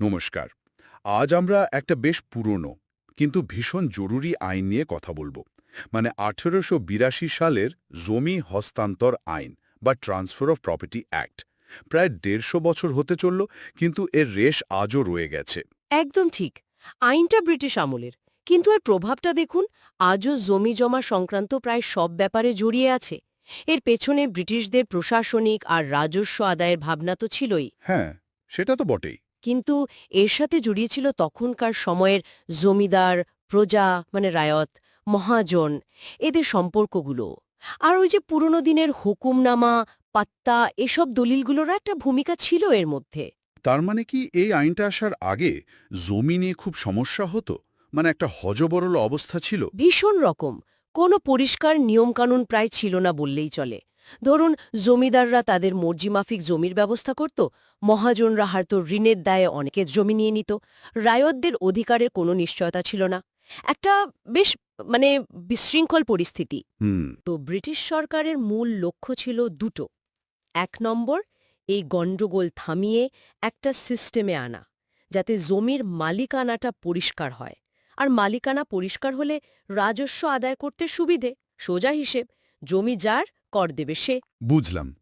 নমস্কার। আজ আমরা একটা বেশ পুরনো কিন্তু ভীষণ জরুরি আইন নিয়ে কথা বলব। মানে আঠেরোশো বিরাশি সালের জমি হস্তান্তর আইন বা ট্রান্সফার অফ প্রপার্টি অ্যাক্ট। প্রায় দেড়শো বছর হতে চলল কিন্তু এর রেশ আজও রয়ে গেছে। একদম ঠিক। আইনটা ব্রিটিশ আমলের। কিন্তু এর প্রভাবটা দেখুন আজও জমি জমা সংক্রান্ত প্রায় সব ব্যাপারে জড়িয়ে আছে। এর পেছনে ব্রিটিশদের প্রশাসনিক আর রাজস্ব আদায়ের ভাবনা তো ছিলই। হ্যাঁ সেটা তো বটেই। কিন্তু এর সাথে জড়িয়েছিল তখনকার সময়ের জমিদার প্রজা মানে রায়ত মহাজন এদের সম্পর্কগুলো। আর ওই যে পুরনো দিনের হুকুমনামা পাত্তা এসব দলিলগুলোর একটা ভূমিকা ছিল এর মধ্যে। তার মানে কি এই আইনটা আসার আগে জমি নিয়ে খুব সমস্যা হতো? মানে একটা হজবরল অবস্থা ছিল? ভীষণ রকম। কোনো পরিষ্কার নিয়মকানুন প্রায় ছিল না বললেই চলে। ধরুন জমিদাররা তাদের মর্জিমাফিক জমির ব্যবস্থা করত মহাজনরা হয়তো ঋণের দায়ে অনেকের জমি নিয়ে নিত রায়তদের অধিকারের কোনো নিশ্চয়তা ছিল না। একটা বেশ মানে বিশৃঙ্খল পরিস্থিতি। তো ব্রিটিশ সরকারের মূল লক্ষ্য ছিল দুটো। এক নম্বর এই গণ্ডগোল থামিয়ে একটা সিস্টেমে আনা যাতে জমির মালিকানাটা পরিষ্কার হয়। আর মালিকানা পরিষ্কার হলে রাজস্ব আদায় করতে সুবিধে সোজা হিসেব জমি যার কর দেবে সে। বুঝলাম।